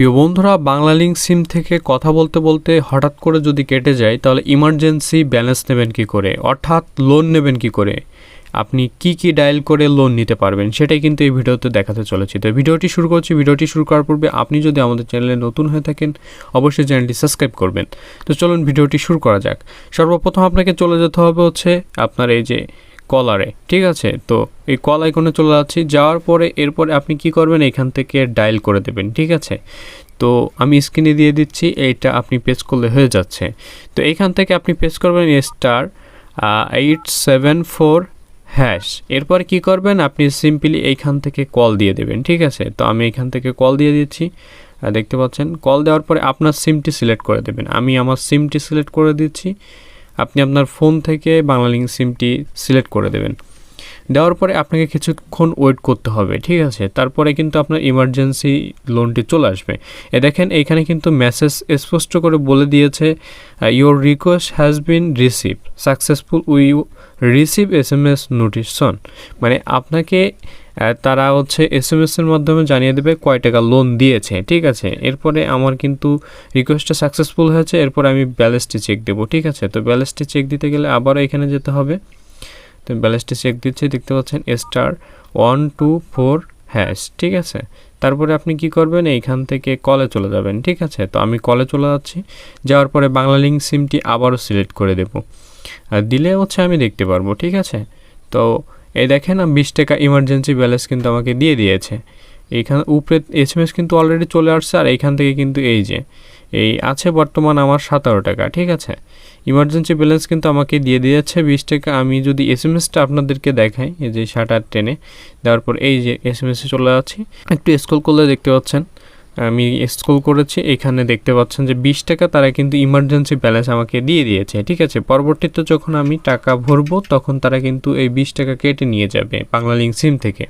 প্রিয় বন্ধুরা, বাংলা লিঙ্ক সিম থেকে কথা বলতে বলতে হঠাৎ করে যদি কেটে যায়, তাহলে ইমার্জেন্সি ব্যালেন্স নেবেন কি করে? অর্থাৎ লোন নেবেন কি করে? আপনি কি কি ডায়াল করে লোন নিতে পারবেন, সেটাই কিন্তু এই ভিডিওতে দেখাতে চলেছি। তো ভিডিওটি শুরু করছি। ভিডিওটি শুরু করার পূর্বে আপনি যদি আমাদের চ্যানেলে নতুন হয়ে থাকেন, অবশ্যই চ্যানেলটি সাবস্ক্রাইব করবেন। তো চলুন ভিডিওটি শুরু করা যাক। সর্বপ্রথম আপনাকে চলে যেতে হবে হচ্ছে আপনার এই যে কলারে, ঠিক আছে? তো এই কল আইকনে চলে যাচ্ছি, যাওয়ার পরে এরপরে আপনি কি করবেন? এখান থেকে ডায়াল করে দেবেন, ঠিক আছে? তো আমি স্ক্রিনে দিয়ে দিচ্ছি, এইটা আপনি পেজ করলে হয়ে যাচ্ছে। তো এখান থেকে আপনি পেজ করবেন star eight seven four hash এরপর কি করবেন? আপনি সিম্পলি এইখান থেকে কল দিয়ে দেবেন, ঠিক আছে? তো আমি এখান থেকে কল দিয়ে দিচ্ছি। দেখতে পাচ্ছেন? কল দেওয়ার পরে আপনার সিমটি সিলেক্ট করে দেবেন। আমি আমার সিমটি সিলেক্ট করে দিচ্ছি। আপনি আপনার ফোন থেকে বাংলালিঙ্ক সিমটি সিলেক্ট করে দেবেন। দেওয়ার পরে আপনাকে কিছুক্ষণ ওয়েট করতে হবে, ঠিক আছে? তারপরে কিন্তু আপনার ইমার্জেন্সি লোনটি চলে আসবে। এ দেখেন এইখানে কিন্তু মেসেজ স্পষ্ট করে বলে দিয়েছে your request has been receive successful we receive S M S notification মানে আপনাকে তারা হচ্ছে এস এম এসের মাধ্যমে জানিয়ে দেবে কয় টাকা লোন দিয়েছে, ঠিক আছে? এরপরে আমার কিন্তু রিকোয়েস্টটা সাকসেসফুল হয়েছে, এরপর আমি ব্যালেন্সটি চেক দেবো, ঠিক আছে? তো ব্যালেন্সটি চেক দিতে গেলে আবারও এখানে যেতে হবে। তো ব্যালেন্সটি চেক দিচ্ছে, দেখতে পাচ্ছেন star one two four hash ঠিক আছে? তারপরে আপনি কি করবেন? এইখান থেকে কলে চলে যাবেন, ঠিক আছে? তো আমি কলে চলে যাচ্ছি, যাওয়ার পরে বাংলা লিঙ্ক সিমটি আবারও সিলেক্ট করে দেব। আর দিলে হচ্ছে আমি দেখতে পারব, ঠিক আছে? তো এই দেখেন বিশ টাকা ইমার্জেন্সি ব্যালেন্স কিন্তু আমাকে দিয়ে দিয়েছে। এইখানে উপরে এস এম এস কিন্তু অলরেডি চলে আসছে, আর এইখান থেকে কিন্তু এই যে, এই আছে বর্তমান আমার সাতারো টাকা, ঠিক আছে? ইমার্জেন্সি ব্যালেন্স কিন্তু আমাকে দিয়ে দিয়েছে বিশ টাকা। আমি যদি এস এম এসটা আপনাদেরকে দেখাই, এই যে শাটার টেনে, দেওয়ার পর এই যে এস এম এসে চলে যাচ্ছি। একটু স্ক্রল করলে দেখতে পাচ্ছেন আমি স্কুল করেছি, এখানে দেখতে পাচ্ছেন যে বিশ টাকা তারা কিন্তু ইমার্জেন্সি ব্যালেন্স আমাকে দিয়ে দিয়েছে, ঠিক আছে? পরবর্তীতে যখন আমি টাকা ভরবো, তখন তারা কিন্তু এই বিশ টাকা কেটে নিয়ে যাবে বাংলা লিঙ্ক সিম থেকে।